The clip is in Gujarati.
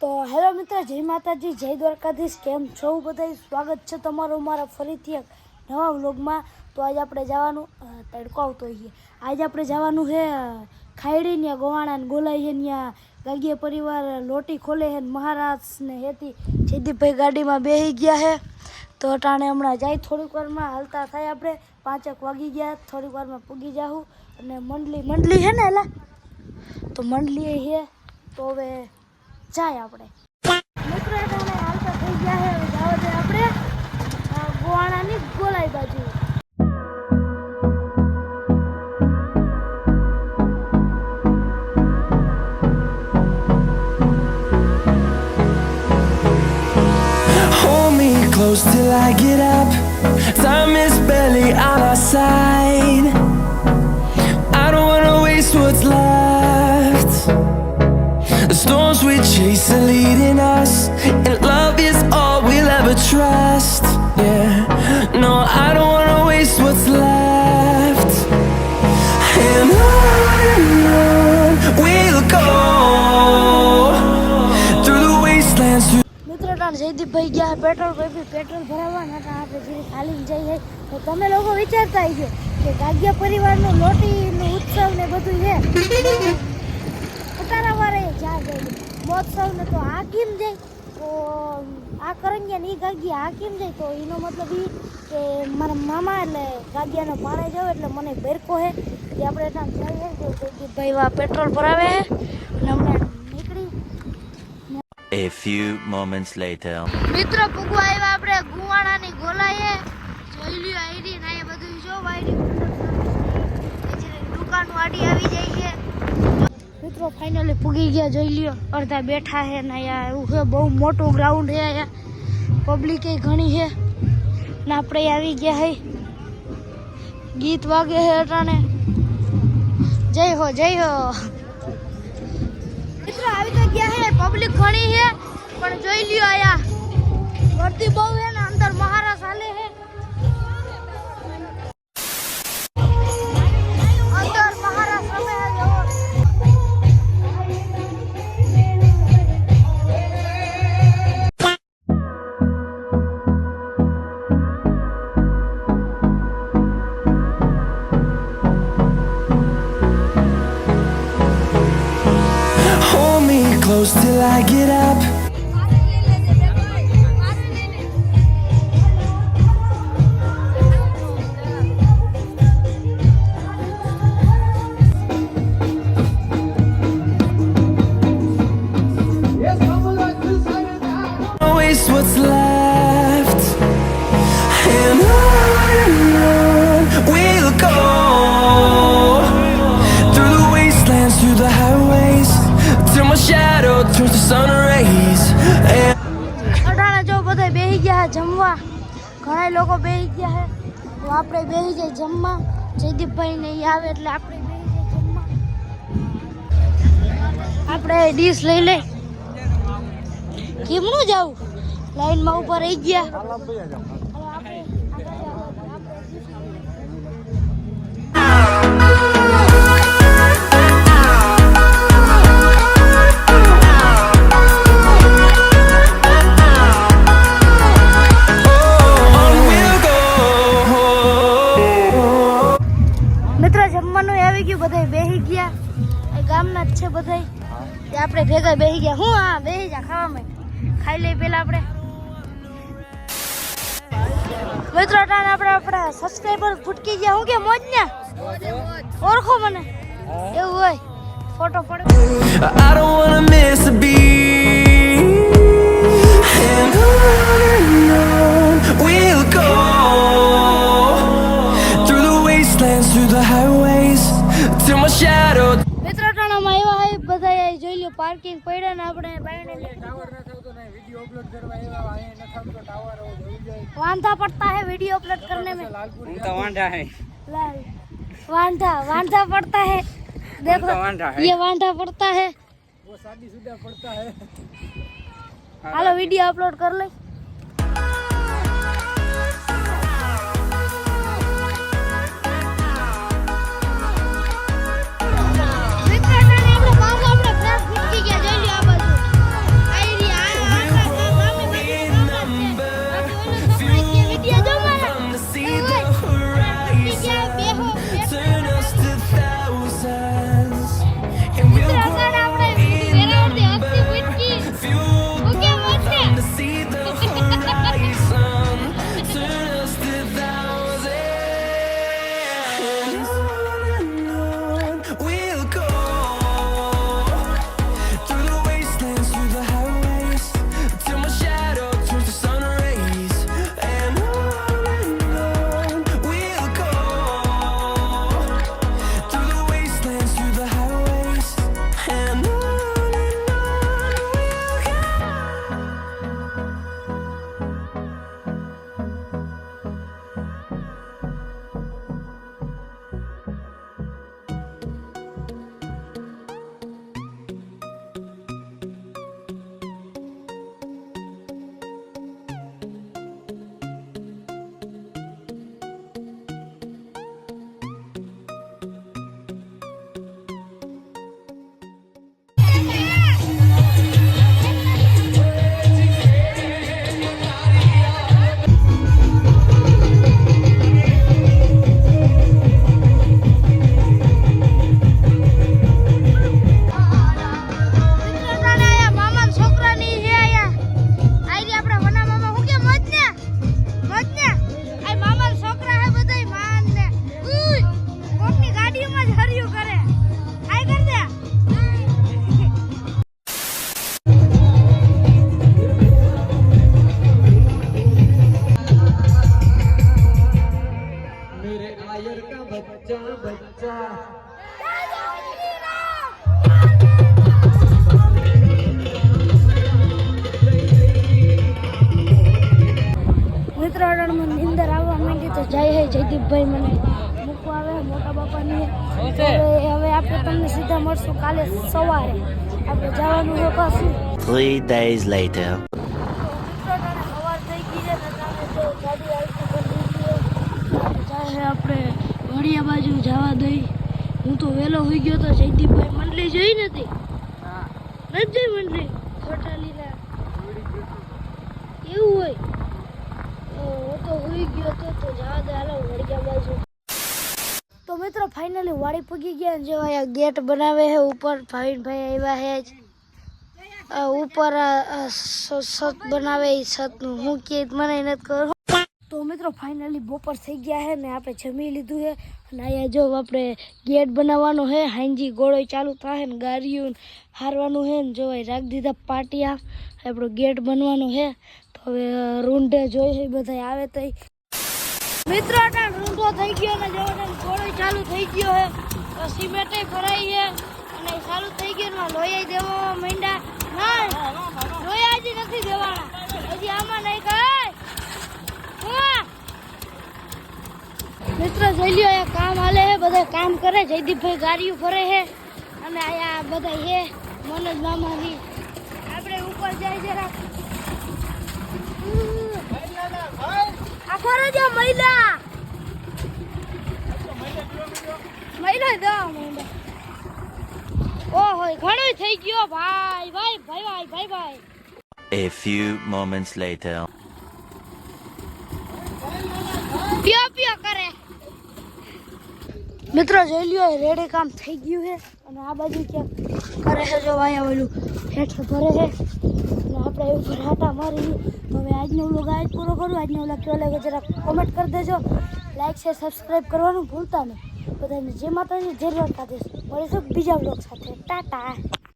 તો હેલો મિત્ર, જય માતાજી, જય દ્વારકાધીશ, કેમ છો? બધા સ્વાગત છે તમારું મારા ફરીથી એક નવા વ્લોગમાં. તો આજે આપણે જવાનું તડકો આવતો હોઈએ. આજે આપણે જવાનું છે ખાયડી ને ગોવાણા ને ગોલાઈ છે ત્યાં ગાગીએ પરિવાર લોટી ખોલે છે મહારાજ હેતી જયદીપભાઈ ગાડીમાં બેસી ગયા છે તો અટાણે હમણાં જાય થોડીક વારમાં, હાલતા થાય આપણે, પાંચેક વાગી ગયા, થોડીક વારમાં પૂગી જાઉં અને મંડલી મંડલી છે ને એલા? તો મંડલી છે તો હવે જાય આપણે મિત્રો અટાણે હાલતા થઈ ગયા છે હવે જાવ દે આપણે અ, ગોવાણાની ગોલાઈ બાજુ Hold me close till I get up. Time is barely on our side. storms we chase are leading us, and love is all we'll ever trust. Yeah, no, I don't wanna waste what's left. And on and on we'll go through the wastelands. Through મિત્રો તાણ જયદીપભાઈ ગયા પેટ્રોલ પંપે પેટ્રોલ ભરાવવા ને તાણ આપણે જરી ખાલી જઈએ તો તમે લોકો વિચારતા હશો કે ગાગ્યા પરિવારનો લોટીનું ઉત્સવ ને બધું છે ઉતારા વાળે જ્યાં ગયેલું મહોત્સવ ને તો આ કેમ જાય તો આ કરંગિયા એ ગાગ્યા આ કેમ જાય તો એનો મતલબ એ કે મારા મામા એટલે ગાગ્યાનો પાણે જાવ એટલે મને બેરકો હે કે આપણે જઈએ તો જયદીપભાઈ વા પેટ્રોલ ભરાવે અને હમણાં નીકળી A few moments later. મિત્રો પૂગવા આવ્યા આપણે ગુવાણાની ગોલાએ જોઈ લ્યો આઈડી ને અહીંયા બધું જો વાયરી દુકાન વાડી આવી જાય છે મિત્રો ફાઇનલી પૂગી ગયા, જોઈ લ્યો. અડધા બેઠા છે ને અહીંયા એવું છે બહુ મોટું ગ્રાઉન્ડ છે અહીંયા. પબ્લિકે ઘણી છે ને આપણે આવી ગયા હે. ગીત વાગે છે અટાણે. જય હો જય હો. મિત્રો, આવી તો ગયા હે પબ્લિક ઘણી છે પણ જોઈ લ્યો અહીંયા. ભરતી બહુ છે ને, અંદર મહારાજ હાલે હે. Close till I get up. What's left, and on we'll go through the wastelands, through the highways, till my shadow turns to sun rays. And જો બધા બેહી ગયા જમવા. ઘણા લોકો બેહી ગયા હે તો આપણે બેહી જઈએ જમવા. જયદીપભાઈ ને આવે એટલે આપણે બેહી જાય જમવા. આપણે ડીશ લઈ લઈ કેમનું જાવ? લાઈનમાં ઉપર રહી ગયા. ભેગા બેસી ગયા. હું હા બેસી જા ખાવામાં ખાઈ લઈ પેલા આપણે. મિત્રો ટાણ આપણે આપણા સબસ્ક્રાઈબર ફૂટકી ગયા. હું કે મોજ ને? ઓળખો મને? એવું હોય. ફોટો પડે I don't wanna miss a beat. Parking પડ્યા ને આપણે બાયણે વાંધા પડતા है वीडियो अपलोड करने में उनका वांडा है लाल वांधा वांधा पड़ता है देखो उनका वांढा है। ये वांधा पड़ता है हेलो वीडियो अपलोड कर ले જાય હે જયદીપભાઈ મને મૂકવા આવે મોટા બાપાની. હવે હવે આપણે તમને સીધા મળશું કાલે સવારે. આપણે જવાનું છે પાછું. Three days. જાય આપણે વડિયા બાજુ જવા દઈ. હું તો વહેલો હોઈ ગયો તો જયદીપભાઈ મંડળી જોઈ નથી. નથી જોઈ મંડળી ખોટાલીના એવું હોય તો હું તો હોઈ ગયો તો તો જવા દે હાલો વડિયા બાજુ તો મિત્રો ફાઇનલી વાડી પૂગી ગયા અને જો અહીંયા ગેટ બનાવે છે ઉપર ભાવિનભાઈ આવ્યા છે જ. અ, ઉપર અ, અ, સ- છત બનાવે એ છતનું હું કે મને નથી ખબર. તો મિત્રો ફાઇનલી બપોર થઈ ગયા છે ને આપણે જમી લીધું છે. અને અહીંયા જો આપણે ગેટ બનાવવાનો છે હાંજી ગોળો ચાલુ થાય ને ગાડીઓ હારવાનું છે ને જો અહીં રાખી દીધા પાટિયા. આપણો ગેટ બનવાનો છે. તો હવે અ, રૂંઢે જોઈ છે બધા આવે તો મિત્રો અટાણ રૂંધો થઈ ગયો ને જો અટાણ ગોળો ચાલુ થઈ ગયો હે તો સિમેન્ટ ભરાઈ છે અને ચાલુ થઈ ગયું ને લોહી દેવા માંડ્યા ના લોહી હજી નથી દેવાના. હજી આમાં નહીં કાંઈ મિત્રો જોઈ લ્યો, અહીંયા કામ હાલે છે, બધા કામ કરે. જયદીપભાઈ ગાડીઓ ફરે છે અને અહીંયા બધા છે. મનોજ મામાની આપણે ઉપર જાય જરા. આખો જો મહિલા. મહિલા દો મહિલા. ઓહો ઘણો થઈ ગયો ભાઈ ભાઈ ભાઈ ભાઈ ભાઈ ભાઈ. A few moments later. પિયો પિયો કરે. મિત્રો જોઈ લ્યો રેડે કામ થઈ ગયું છે. અને આ બાજુ ક્યાંક કરે છે જો ભાઈ આવેલું હેઠ ભરે છે. અને આપણે એવું ઉપર હાટા મારી. તો હવે આજનો વ્લોગ આજ પૂરો કરું. આજનો વ્લોગ કેવો લાગે જરા કોમેન્ટ કરી દેજો. લાઈક છે સબસ્ક્રાઈબ કરવાનું ભૂલતા નહીં. બધાને જે માતાજી જે દ્વારકાધીશ. મળીશું બીજા વ્લોગ સાથે. ટાટા.